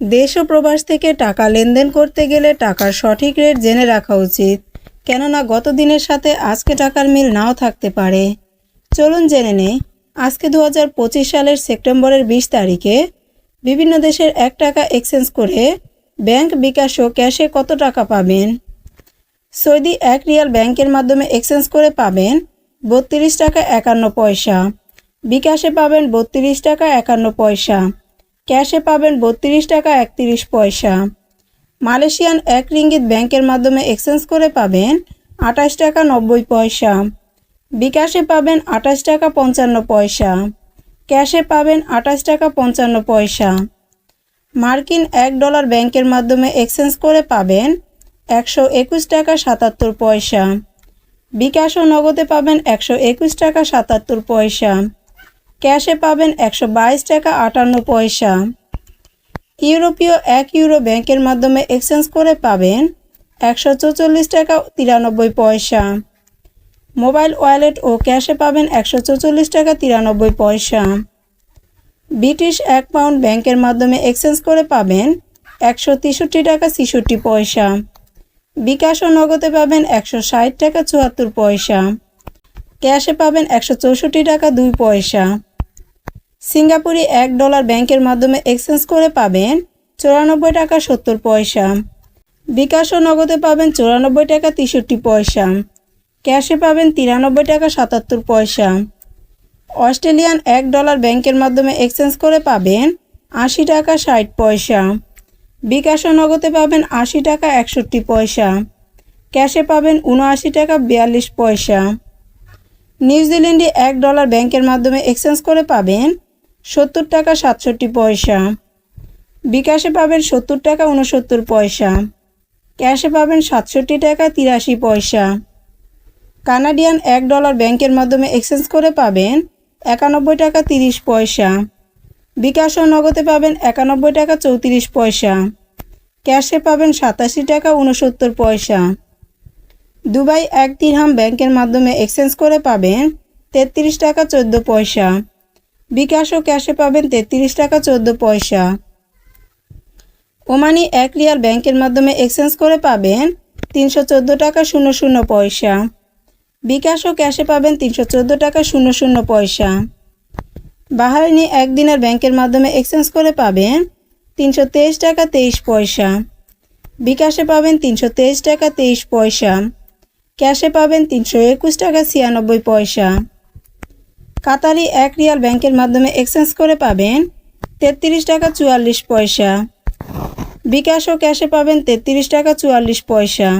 দেশ ও প্রবাস থেকে টাকা লেনদেন করতে গেলে টাকার সঠিক রেট জেনে রাখা উচিত। কেননা গত দিনের সাথে আজকে টাকার মিল নাও থাকতে পারে। চলুন জেনে নেই, আজকে দু হাজার পঁচিশ সালের সেপ্টেম্বরের বিশ তারিখে বিভিন্ন দেশের এক টাকা এক্সচেঞ্জ করে ব্যাংক বিকাশ ও ক্যাশে কত টাকা পাবেন? সৌদি এক রিয়াল ব্যাংকের মাধ্যমে এক্সচেঞ্জ করে পাবেন বত্রিশ টাকা একান্ন পয়সা। বিকাশে পাবেন বত্রিশ টাকা একান্ন পয়সা। ক্যাশে পাবেন বত্রিশ টাকা একত্রিশ পয়সা। মালয়েশিয়ান এক রিঙ্গিত ব্যাংকের মাধ্যমে এক্সচেঞ্জ করে পাবেন আঠাশ টাকা নব্বই পয়সা। বিকাশে পাবেন আঠাশ টাকা পঞ্চান্ন পয়সা। ক্যাশে পাবেন আঠাশ টাকা পঞ্চান্ন পয়সা। মার্কিন এক ডলার ব্যাংকের মাধ্যমে এক্সচেঞ্জ করে পাবেন একশো একুশ টাকা সাতাত্তর পয়সা। বিকাশ ও নগদে পাবেন একশো একুশ টাকা সাতাত্তর পয়সা। ক্যাশে পাবেন একশো বাইশ টাকা আটান্ন পয়সা। ইউরোপীয় এক ইউরো ব্যাংকের মাধ্যমে এক্সচেঞ্জ করে পাবেন একশো চৌচল্লিশ টাকা তিরানব্বই পয়সা। মোবাইল ওয়ালেট ও ক্যাশে পাবেন একশো চৌচল্লিশ টাকা তিরানব্বই পয়সা। ব্রিটিশ এক পাউন্ড ব্যাংকের মাধ্যমে এক্সচেঞ্জ করে পাবেন একশো তেষট্টি টাকা ছেষট্টি পয়সা। বিকাশ ও নগদে পাবেন একশো ষাট টাকা চুয়াত্তর পয়সা। ক্যাশে পাবেন একশো চৌষট্টি টাকা দুই পয়সা। সিঙ্গাপুরি এক ডলার ব্যাংকের মাধ্যমে এক্সচেঞ্জ করে পাবেন চুরানব্বই টাকা সত্তর পয়সা। বিকাশ ও নগদে পাবেন চুরানব্বই টাকা তেষট্টি পয়সা। ক্যাশে পাবেন তিরানব্বই টাকা সাতাত্তর পয়সা। অস্ট্রেলিয়ান এক ডলার ব্যাংকের মাধ্যমে এক্সচেঞ্জ করে পাবেন আশি টাকা ষাট পয়সা। বিকাশ ও নগদে পাবেন আশি টাকা একষট্টি পয়সা। ক্যাশে পাবেন উনআশি টাকা বিয়াল্লিশ পয়সা। নিউজিল্যান্ডে এক ডলার ব্যাংকের মাধ্যমে এক্সচেঞ্জ করে পাবেন সত্তর টাকা সাতষট্টি পয়সা। বিকাশে পাবেন সত্তর টাকা উনসত্তর পয়সা। ক্যাশে পাবেন সাতষট্টি টাকা তিরাশি পয়সা। কানাডিয়ান এক ডলার ব্যাংকের মাধ্যমে এক্সচেঞ্জ করে পাবেন একানব্বই টাকা তিরিশ পয়সা। বিকাশ ও নগদে পাবেন একানব্বই টাকা চৌত্রিশ পয়সা। ক্যাশে পাবেন সাতাশি টাকা উনসত্তর পয়সা। দুবাই এক দিরহাম ব্যাংকের মাধ্যমে এক্সচেঞ্জ করে পাবেন তেত্রিশ টাকা চোদ্দ পয়সা। বিকাশ ও ক্যাশে পাবেন তেত্রিশ টাকা চোদ্দ পয়সা। ওমানি এক রিয়াল ব্যাংকের মাধ্যমে এক্সচেঞ্জ করে পাবেন তিনশো চোদ্দ টাকা শূন্য শূন্য পয়সা। বিকাশ ও ক্যাশে পাবেন তিনশো চোদ্দ টাকা শূন্য শূন্য পয়সা। বাহারিনি একদিনের ব্যাংকের মাধ্যমে এক্সচেঞ্জ করে পাবেন তিনশো তেইশ টাকা তেইশ পয়সা। বিকাশে পাবেন তিনশো তেইশ টাকা তেইশ পয়সা। ক্যাশে পাবেন তিনশো একুশ টাকা ছিয়ানব্বই পয়সা। কাতারি এক রিয়াল ব্যাংকের মাধ্যমে এক্সচেঞ্জ করে পাবেন তেত্রিশ টাকা চুয়াল্লিশ পয়সা। বিকাশ ও ক্যাশে পাবেন তেত্রিশ টাকা চুয়াল্লিশ পয়সা।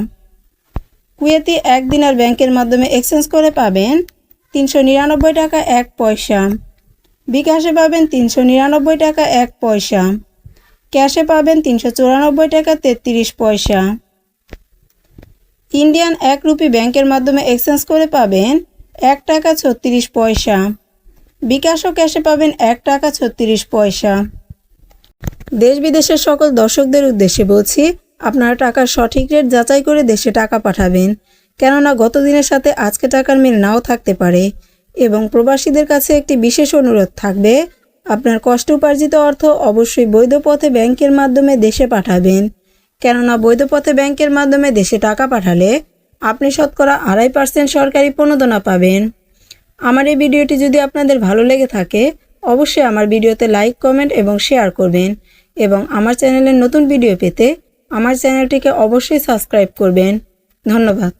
কুয়েতি এক দিনার ব্যাংকের মাধ্যমে এক্সচেঞ্জ করে পাবেন তিনশো নিরানব্বই টাকা এক পয়সা। বিকাশে পাবেন তিনশো নিরানব্বই টাকা এক পয়সা। ক্যাশে পাবেন তিনশো চুরানব্বই টাকা তেত্রিশ পয়সা। ইন্ডিয়ান এক রুপি ব্যাংকের মাধ্যমে এক্সচেঞ্জ করে পাবেন এক টাকা ছত্রিশ পয়সা। বিকাশ ও ক্যাশে পাবেন এক টাকা ছত্রিশ পয়সা। দেশ বিদেশের সকল দর্শকদের উদ্দেশ্যে বলছি, আপনারা টাকার সঠিক রেট যাচাই করে দেশে টাকা পাঠাবেন। কেননা গত দিনের সাথে আজকে টাকার মিল নাও থাকতে পারে। এবং প্রবাসীদের কাছে একটি বিশেষ অনুরোধ থাকবে, আপনার কষ্ট উপার্জিত অর্থ অবশ্যই বৈধ পথে ব্যাংকের মাধ্যমে দেশে পাঠাবেন। কেননা বৈধ পথে ব্যাংকের মাধ্যমে দেশে টাকা পাঠালে আপনি শতকরা আড়াই পার্সেন্ট সরকারি প্রণোদনা পাবেন। আমার এই ভিডিওটি যদি আপনাদের ভালো লেগে থাকে, অবশ্যই আমার ভিডিওতে লাইক, কমেন্ট এবং শেয়ার করবেন এবং আমার চ্যানেলের নতুন ভিডিও পেতে আমার চ্যানেলটিকে অবশ্যই সাবস্ক্রাইব করবেন। ধন্যবাদ।